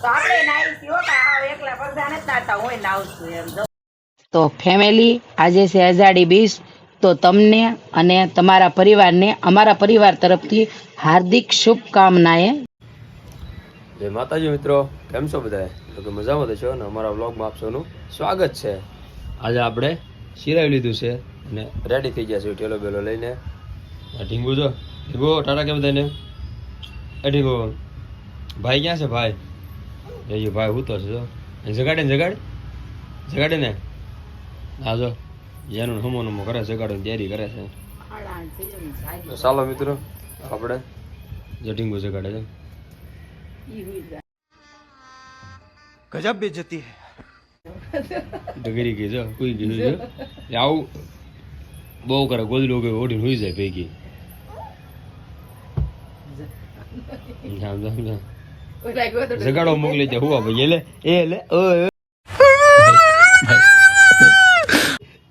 તો આપણે નાઈસી હો કે એકલા પગા નથી નાતા હું નાવશું એમ. તો ફેમિલી આજે છે અષાઢી બીસ તો તમને અને તમારા પરિવારને અમારા પરિવાર તરફથી હાર્દિક શુભકામનાએ. જય માતાજી મિત્રો કેમ છો બધા તો કે મજામાં તો છો અને અમારા વ્લોગમાં આપ સૌનું સ્વાગત છે. આજે આપણે સિરાવી લીધું છે અને રેડી થઈ ગયા છે ઠેલો બેલો લઈને. ઢીંગુ જો. ઢીંગુ ટાટા કેમ બધાને એ ઢીંગુ. ભાઈ ક્યાં છે ભાઈ? જઈએ ભાઈ હું તો છે. જગાડે ને જગાડે. જગાડે ને. હા જો જેનું હમો નમો કરે જગાડો તૈયારી કરે છે. ચાલો મિત્રો આપણે જટિંગો જગાડે છે. ગજબ બે જતી ડગરી ગઈ જો કોઈ ગયું જો. આવું બહુ કરે ગોદી લોકો ઓઢીને હોઈ જાય પૈકી સમજા સમજા જગાડો મોકલી દે હુવા ભાઈ એલે એ લે ઓય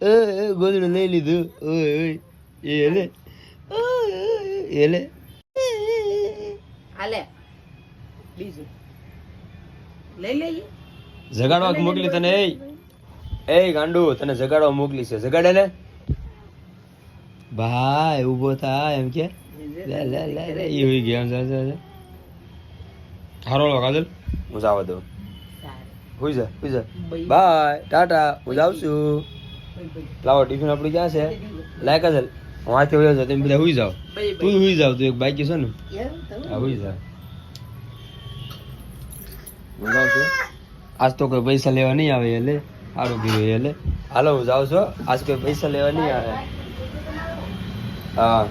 ઓય ગોદડું લઈ લીધું ઓય ઓય એ લે એ લે. હાલે. બીજું. લઈ જગાડવા મોકલી તને એ એ ગાંડુ તને જગાડવા મોકલી છે. જગાડે ને? ભાઈ ઊભો થા એમ કે. લે લે લે લે ઈ હોઈ ગયા જા જા જા હારો લો કાજલ હું જાવ દઉં હોઈ જા હોઈ જા. બાય ટાટા હું જાઉં છું લાવો ટિફિન આપણું ક્યાં છે? લાય કાજલ હું આથી હોઈ જાઉં તમે બધા હોઈ જાઓ. તું હોઈ જાવ તું એક બાઈક છે ને. હા? હોઈ જા. હું જાઉં છું આજ તો કોઈ પૈસા લેવા નહીં આવે એટલે સારું કીધું એટલે હાલો હું જાઉં છું આજ કોઈ પૈસા લેવા નહીં આવે. હા.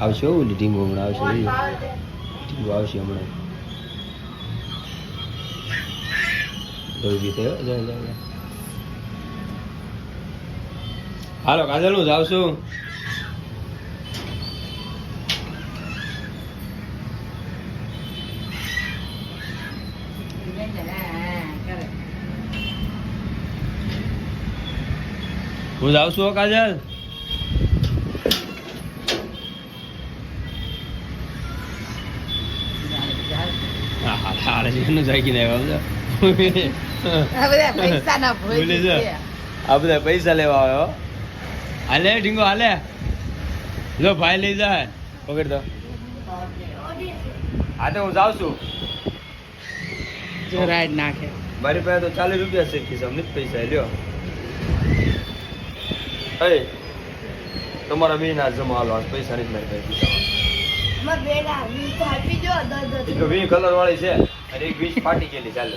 આવશે ઓલી ઢીંગો હમણાં આવશે આવશે હમણાં. હાલો કાજલ હું જાઉં છું હું જાઉં છું કાજલ હા હા હારે છે એનું જાગીને આવ્યો સમજો. આ બધા પૈસા ના ભૂલી જા. આ બધા પૈસા લેવા આવ્યો હાલે ઢીંગો હાલે. જો ભાઈ લઈ જાય. પકડ દો હા તો હું જાઉં છું. જોરાડ નાખે. મારી પાસે તો ચાલીસ રૂપિયા છે ખિસ્સામાં નથી પૈસા લ્યો. એ તમારા બે ના જમા હાલો પૈસા નથી મારી પાસે ખિસ્સામાં તો વી કલર વાળી છે. અને એક વીસ ફાટી ગયેલી ચાલે.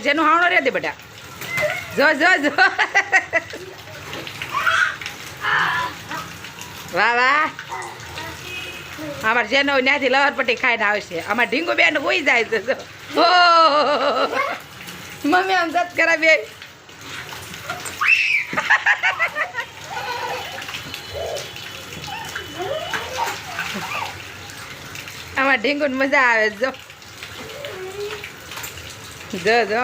જેનું હાવણો રે દે બેટા. જો જો જો. વાહ વાહ. અમાર જેનો ત્યાંથી લવરપટ્ટી ખાઈને આવશે. અમારે ઢીંગુ બેન હોઈ જાય છે. મમ્મી આમ સત કરા બે આમાં ઢીંગુ મજા આવે જો. જો જો.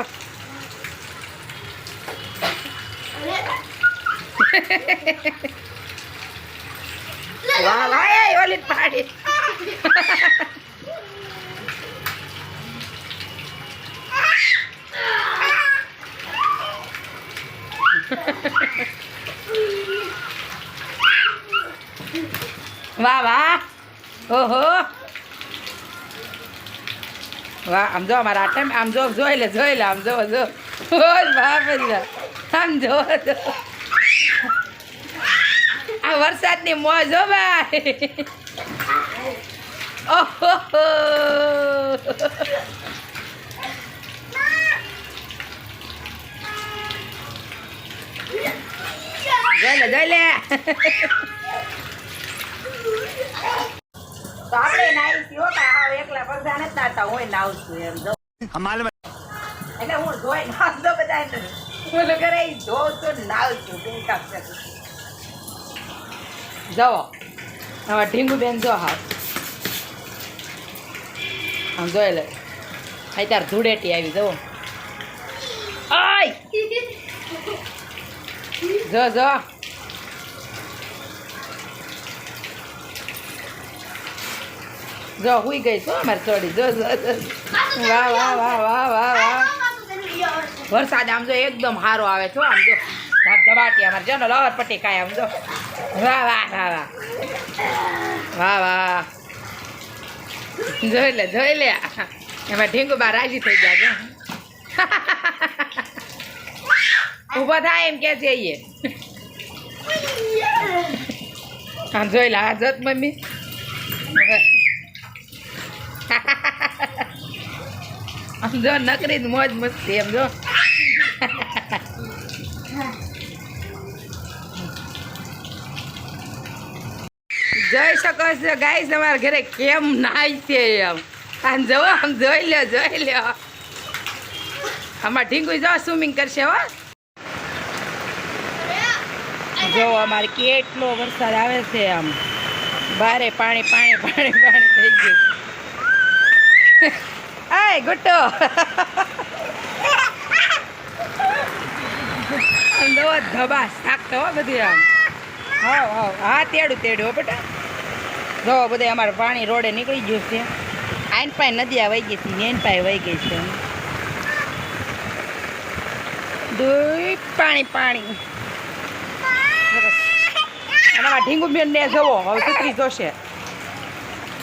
વાહ વાહ એ ઓલી પાડી વાહ વાહ ઓહો વાહ આમ જો અમારા આટમ આમ જો જોઈ લે જોઈ લે આમ જો જો ઓય બાપ રે આમ જો જો આ વરસાદની મોજ હો ભાઈ. ઓહો. જોઈ લે જોઈ એકલા પરજા નથી નાતા હોય નાવશું એમ. જો. એટલે હું જોઈ નાવતો બધા બોલો કરે ધોઉં છું નાવશું બિનકાપ જવો હવે ઢીંગુ બેન જો હા આમ જોઈ લે. અત્યારે ધૂળેટી આવી જવો જો જો. જો હુઈ ગઈ છો અમારે ચોડી જો જો. વાહ વાહ વાહ વાહ વાહ વાહ. વરસાદ આમ જો એકદમ સારો આવે છો આમ જો. ધબ ધબાટી અમારે. જો ને લવર પટી કાંઈ આમ જો. વાહ વાહ વાહ વાહ. વાહ જોઈ લે જોઈ લે. એમાં ઢીંગુબા રાજી થઈ ગયા છે. ઊભા થાય એમ કે જઈએ હા, જોઈ લે આ જત મમ્મી. જો, નકરી જ મોજ મસ્તી એમ જો. જોઈ શકો છો ગાય તમારા ઘરે કેમ નાય છે એમ. આમ જવો આમ જોઈ લ્યો જોઈ લ્યો. આમાં ઢીંગુ જો સ્વિમિંગ કરશે હો. જો અમારે કેટલો વરસાદ આવે છે આમ. બારે પાણી પાણી પાણી પાણી થઈ ગયું. આય ગુટ્ટો ધબા હો બધું આમ. હા હા હા, તેડું તેડું બેટા. જો બધે અમારે પાણી રોડે નીકળી ગયું છે. આઈન પાઈ નદી વહી ગઈ હતી નેન પાઈ વહી ગઈ છે. દુઈ પાણી પાણી. ઢીંગુ બેન ને જવો, હવે છત્રી જોશે.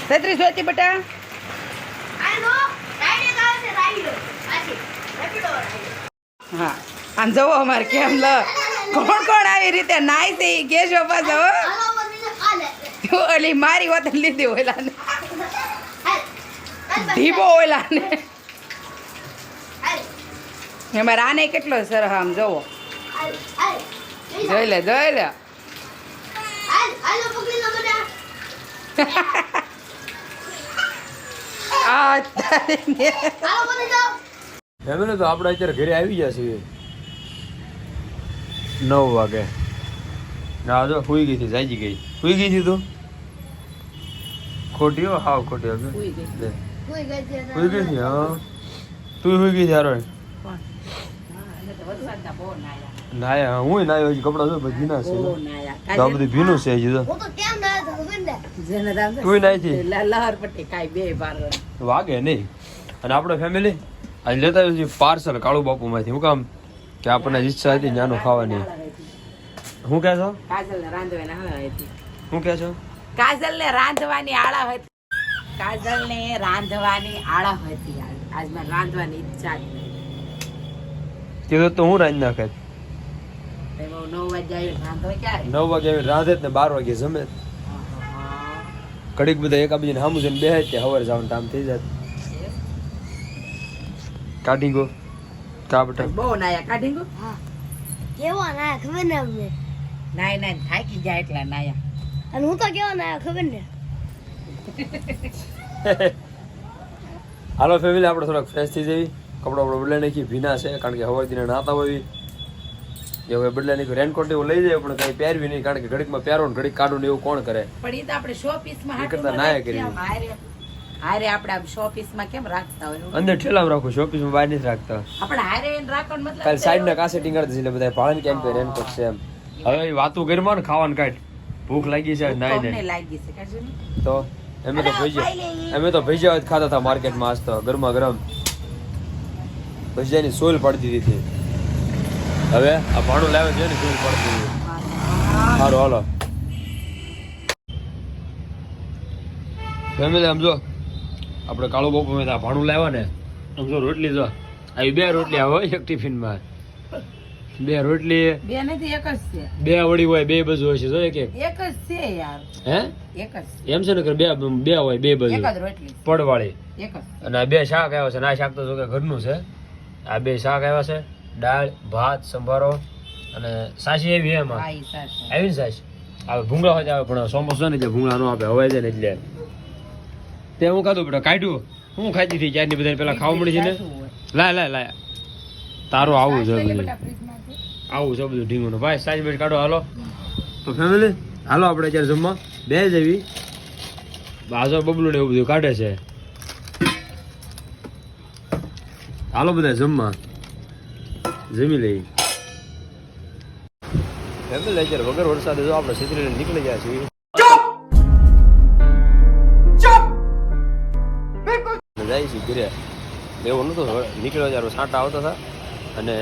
છત્રી જોતી બેટા? હા. આમ જવો અમારે કેમ લ. કોણ કોણ આવી રીતે નાય તે કેશો પાછો. ઓલી મારી વાત લીધી ઓલા ને ઢીબો ઓલા ને એમાં રાને કેટલો સરસ આમ જોવો. જોઈ લે જોઈ લે. ફેમિલી તો આપણે અત્યારે ઘરે આવી ગયા છીએ. નવ વાગે. ના જો હુઈ ગઈ હતી જાગી ગઈ. હુઈ ગઈ છે તું? ખોટી હો હાવ ખોટી સુઈ ગઈ. લે. હુઈ ગઈ હતી હા. તું સુઈ ગઈ છે હારો નાયા. હા નાયો હજી કપડા જો પછી ભીના છે. તો આ બધું ભીનું છે હજી તો. તું નાય છે લહર પટ્ટી કાઈ બે બાર વાગે નહીં. અને આપણે ફેમિલી આજે લેતા આવ્યું છે પાર્સલ કાળુ બાપુ માંથી હું કામ? કે આપણને ઈચ્છા હતી નાનું ખાવાની. હું કહે છો? કાજલ ને રાંધવાની આળા હતી શું કહે છો? કાજલ ને રાંધવાની આળા હતી કાજલ ને રાંધવાની આળા હતી આજ. મને રાંધવાની ઈચ્છા જ નહીં. કીધું તો હું રાંધી નાખે? એમાં નવ વાગે આવી રાંધો ક્યારે? નવ વાગે આવીને રાંધે જ ને બાર વાગે જમે કડીક ઘડીક બધા એકાબીજાને સામું જઈને બે તે હવારે જવાનું ટાઈમ થઈ જાય. કાઢી ગો કા બહુ નાયા. કાઢી ગો કેવો નાયા? ખબર ને અમને? નાય નાય થાકી જાય એટલા નાયા. અને હું તો કેવો ના ખબર ને? હાલો ફેમિલી આપણે થોડાક ફ્રેશ થઈ જવી કપડા આપણે બદલાઈ નાખી ભીના છે કારણ કે હવાઈ દિને નાતા હોય. એ હવે બદલાઈ નાખ્યું. રેનકોટ એવું લઈ જાય પણ કઈ પહેરવી નહીં કારણ કે ઘડીકમાં પહેરો ને ઘડીક કાઢું ને એવું કોણ કરે? પણ એ તો આપણે શો પીસમાં કરતા ના કરી. હારે હારે આપણે આમ શો પીસમાં કેમ રાખતા હોય? અંદર ઠેલામાં રાખું શોપીસમાં બહાર નથી રાખતા. આપણે હારે એને રાખવાનું મતલબ કાલ સાઈડ ના કાસે ટીંગાડી એટલે બધા ભાળે કેમ કે રેનકોટ છે એમ. હવે વાતું ઘરમાં ને ખાવાનું કાઢ. ભૂખ લાગી છે નાઈ ને લાગી છે તો અમે તો ભજીયા અમે તો ભજીયા જ ખાતા હતા માર્કેટમાં આજ તો ગરમા ગરમ. ભજીયાની સોલ પડતી હતી હવે આ ભાણું લાવે છે ને સોલ પડતી હતી. સારું હાલો. ફેમિલી સમજો આપણે કાળો બપો મેં ભાણું લાવ્યા ને. સમજો જો રોટલી જો. આવી બે રોટલી આવે એક ટિફિનમાં. બે રોટલી બે નથી એક જ છે. બે વડી હોય બે બાજુ હોય છે જો એક એક. એક જ છે યાર. હે? એક જ. એમ છે ને કે બે બે હોય બે એક બાજુ જ રોટલી પડવાળી. એક જ. અને આ બે શાક આવ્યા છે ના શાક તો જો કે ઘરનું છે. આ બે શાક આવ્યા છે દાળ ભાત સંભારો અને સાસી એવી એમાં. આવી ને સાસી. હવે ભૂંગળા હોય આવે પણ સોમોસ ને એટલે ભૂંગળા નો આપે હવે છે ને એટલે. તે હું ખાધું બેટા? કાઢ્યું હું ખાધી હતી ચારની બધાને પેલા ખાવા મળી છે ને. લાય લાય લાય. તારું આવું છે આવું છે બધું ઢીંગુનું ભાઈ સાંજ બેટ કાઢો હાલો. તો ફેમિલી હાલો આપણે અત્યારે જમવા. બે જેવી બાજો બબલું ને એવું બધું કાઢે છે. હાલો બધા જમવા. જમી લઈ ફેમિલી અત્યારે વગર વરસાદે જો આપણે છત્રી નીકળી ગયા છીએ. જાય છે ઘરે. એવું નહોતું નીકળ્યો ત્યારે સાંટા આવતા હતા. અને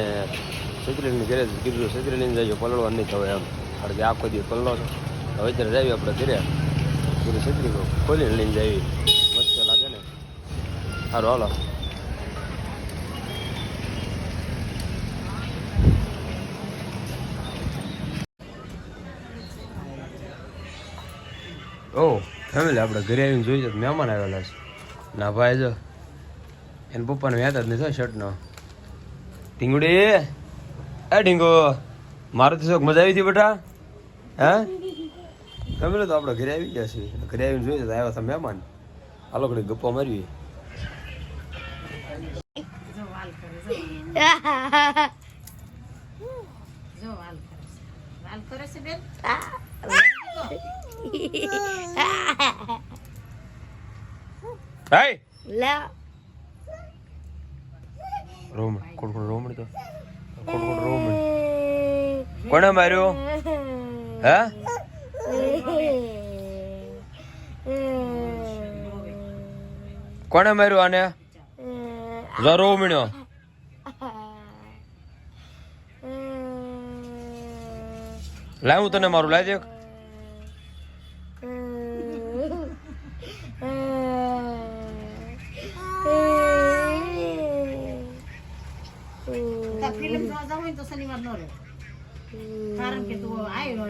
છત્રીની ઘરે કીધું છત્રી લઈને જઈએ નહીં થવાય એમ કારણ કે આખો દિવસ પલળો છે. હવે ત્યારે જઈએ આપણે ઘરે. પૂરી છત્રી ખોલીને લઈને જઈએ મસ્ત લાગે ને. સારું હાલો. ઓ, ફેમિલી, આપણે ઘરે આવીને જોઈએ તો મહેમાન આવેલા છે. ના ભાઈ, જો, એના પપ્પાને યાદ જ નહીં થાય શર્ટનો. ઢીંગુડી એ ડીંગો મારો તો શોખ મજા આવી હતી બેટા. હે? તમે તો આપણે ઘરે આવી ગયા છીએ. ઘરે આવીને જોઈએ આવ્યા હતા મહેમાન. હાલો ઘડી ગપ્પા મારવી વાલ કરે છે વાલ કરે છે બેન હાય લે રોમણ કોણ કોણ રોમણ તો કોણ કોણ રોમણ કોણે માર્યો? હે? કોને માર્યો આને? જરો રોમણ્યો લાવું તને મારું લાવી દેખ ફિલ્મ જોવા જવું હોય તો શનિવાર નો રહે કારણ કે તું આવ્યો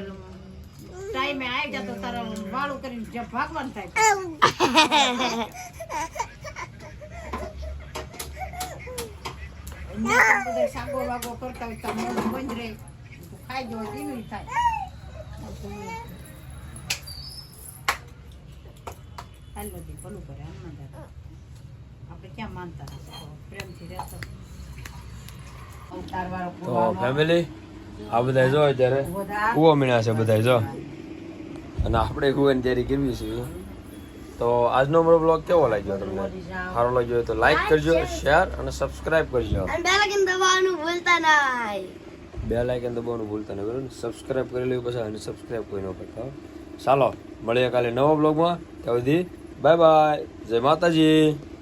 ટાઈમે આવી જતો તારા વાળું કરીને જે ભાગવાન થાય. બધા સાગો વાગો કરતા હોય તો મોઢું બંધ રહે ખાઈ જવો ધીમી થાય. હાલ ભલું કરે હનુમાન દાદા આપણે ક્યાં માનતા પ્રેમથી રહેતો ફેમિલી આ બધા જો અત્યારે કુવો મીણા છે બધા જો. અને આપણે કુવાની તૈયારી કરવી છે. તો આજનો મારો બ્લોગ કેવો લાગ્યો તમને? સારો લાગ્યો તો લાઈક કરજો શેર અને સબસ્ક્રાઇબ કરજો. બે લગીન દબાવવાનું ભૂલતા નહીં. બે લાઈક દબાવવાનું ભૂલતા નહીં બરાબર? સબસ્ક્રાઇબ કરી લેવું પછી અને સબસ્ક્રાઇબ કોઈ ન કરતા ચાલો મળીએ કાલે નવા બ્લોગમાં ત્યાં સુધી બાય બાય જય માતાજી.